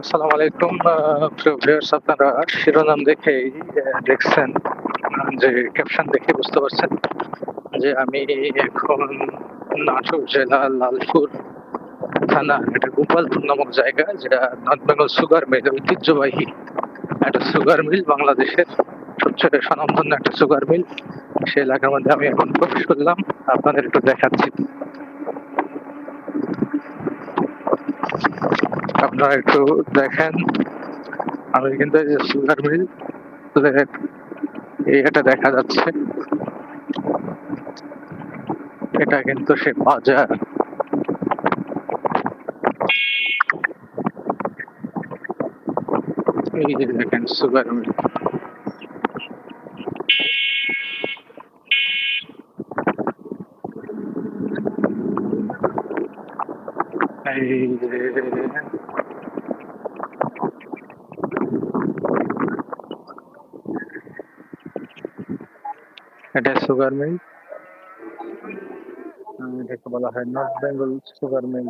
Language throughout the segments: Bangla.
আসসালামু আলাইকুম ভিউয়ার্স আপনারা শিরোনাম দেখেই দেখছেন যে ক্যাপশন দেখে বুঝতে পারছেন যে আমি এখন নাটোর জেলা লালপুর থানা, এটা গোপালপুর নামক জায়গা, যেটা নর্থ বেঙ্গল সুগার মিল ঐতিহ্যবাহী একটা সুগার মিল বাংলাদেশের সবচেয়ে স্বনামধন্য একটা সুগার মিল সেই এলাকার মধ্যে আমি এখন প্রবেশ করলাম, আপনাদের একটু দেখাচ্ছি। আপনারা একটু দেখেন। আমি কিন্তু সুগার মিল এটা দেখা যাচ্ছে। এটা কিন্তু সে বাজার। এই যে দেখেন সুগার মিল। এই এটা সুগার মিল এটাকে বলা হয় নর্থ বেঙ্গল সুগার মিল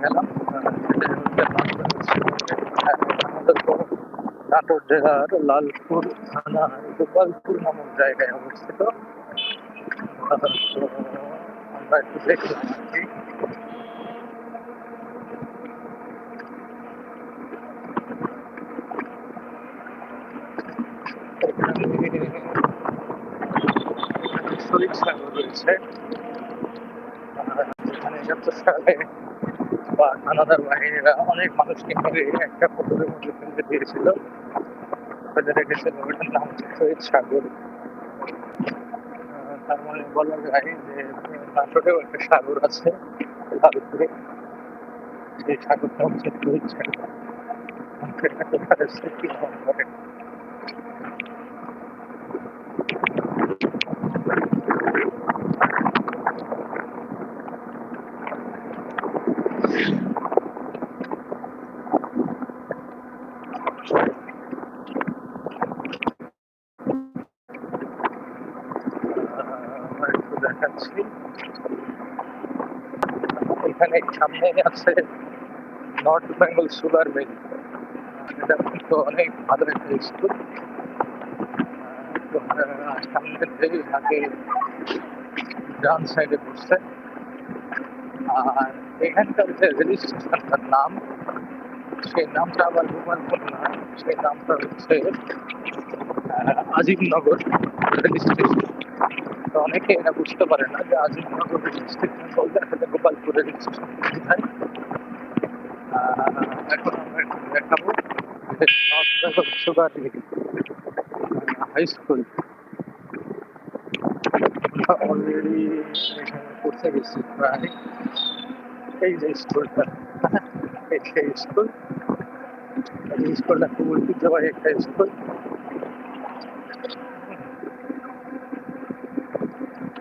তো নাটোর জেলার লালপুর থানা গোপালপুর নামক জায়গায় অবস্থিত আমরা একটু দেখলাম শরীর সাগর রয়েছে যেখানে একাত্তর সালে বা কানাডার বাহিনীরা অনেক মানুষকে মেরে একটা পুকুরের মধ্যে ফেলতে দিয়েছিল। ওটার নাম হচ্ছে শহীদ সাগর। তার মানে বলা যায় যে নাটকেও একটা সাগর আছে সেই সাগরটা হচ্ছে শহীদ সাগর। এটা কোথায় বহন করে এখানে সামনে আছে নর্থ বেঙ্গল সুগার মিল। এটা কিন্তু অনেক ভালো একটা স্কুল। সামনে থেকে আগে ডান সাইডে বসছে। আর এখানকার যে রেজিস্ট্রেশনটার নাম সেই নামটা আবার গোপালপুর না সেই নামটা হচ্ছে আহ, আজিমনগর রেজিস্ট্রেশন তো অনেকে এটা বুঝতে পারে না যে আজিমনগর রেজিস্ট্রেশন বলতে একটু Bengal sugar high school already পড়তে গেছি প্রায়। এই যে স্কুলটা। এই স্কুল। এই স্কুলটা খুব ঐতিহ্যবাহী একটা স্কুল।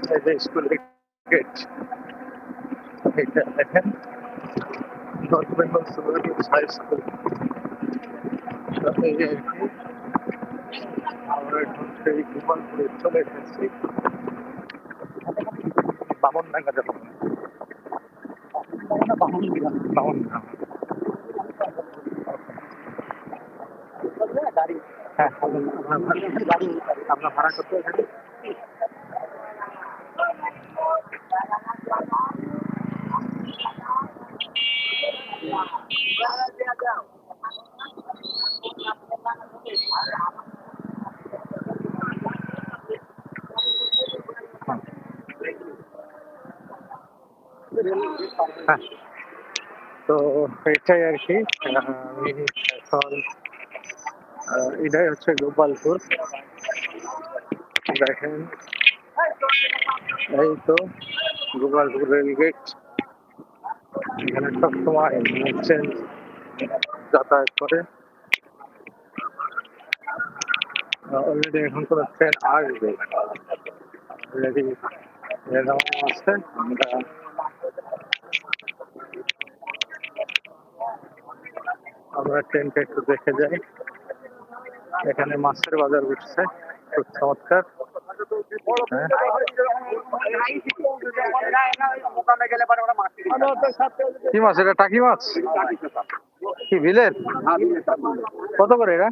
এই যে স্কুলের গেট এটা দেখেন north Bengal sugar high school এই আর কি আমরা এখন সেই গোপালপুরে চলে এসেছি বামন ডাঙ্গা যাব বামন গ্রাম হ্যাঁ ভাড়া করতে তো এটাই আর কি এটাই হচ্ছে গোপালপুর। দেখেন, এই তো গোপালপুর রেলগেট এখানে সবসময় ট্রেন যাতায়াত করে। অলরেডি এখন কোনো ট্রেন আসবে। অলরেডি আমরা আমরা ট্রেনটা একটু দেখে যাই। এখানে মাছের বাজার উঠছে, খুব চমৎকার। কি মাছ এটা, টাকি মাছ? কি, বিলের? কত করে এরা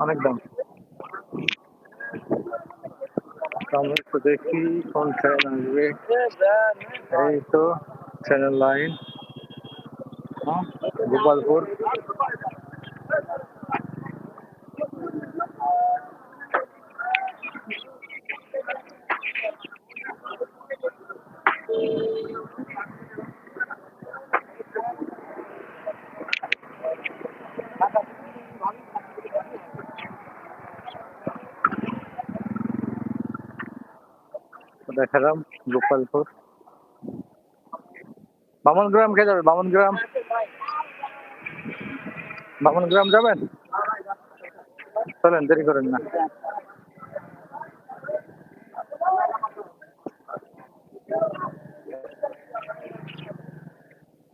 অনেক দাম তো আমরা একটু দেখি কোন ট্রেন আসবে এই তো চ্যানেল লাইন গোপালপুর দেখালাম গোপালপুর। বামন গ্রাম কে যাবে? বামন গ্রাম বামন গ্রাম যাবেন? চলেন, দেরি করেন না।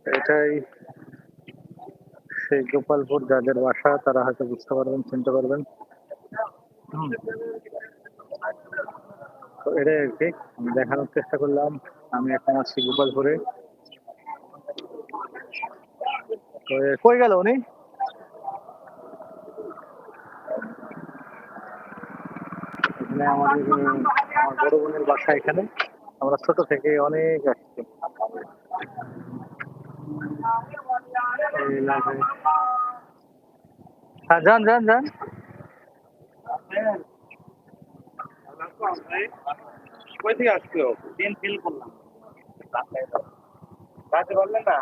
এটাই সেই গোপালপুর, যাদের বাসা, তারা হয়তো বুঝতে পারবেন, চিনতে পারবেন। এটাই আর কি আমি দেখানোর চেষ্টা করলাম। আমি এখন আছি গোপালপুরে। কই গেল উনি? এখানে আমাদের আমার বড় বোনের বাসা এখানে। আমরা ছোট থেকে অনেক আসছি। হ্যাঁ যান যান যান। কই থেকে আসছো দিন ফিল করলাম। রাতে বললেন না?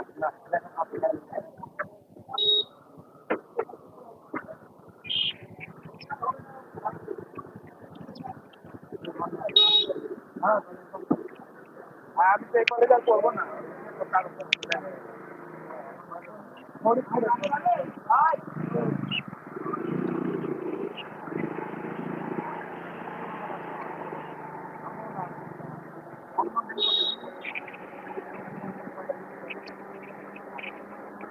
আমি তো এই কলেজ আর করব না।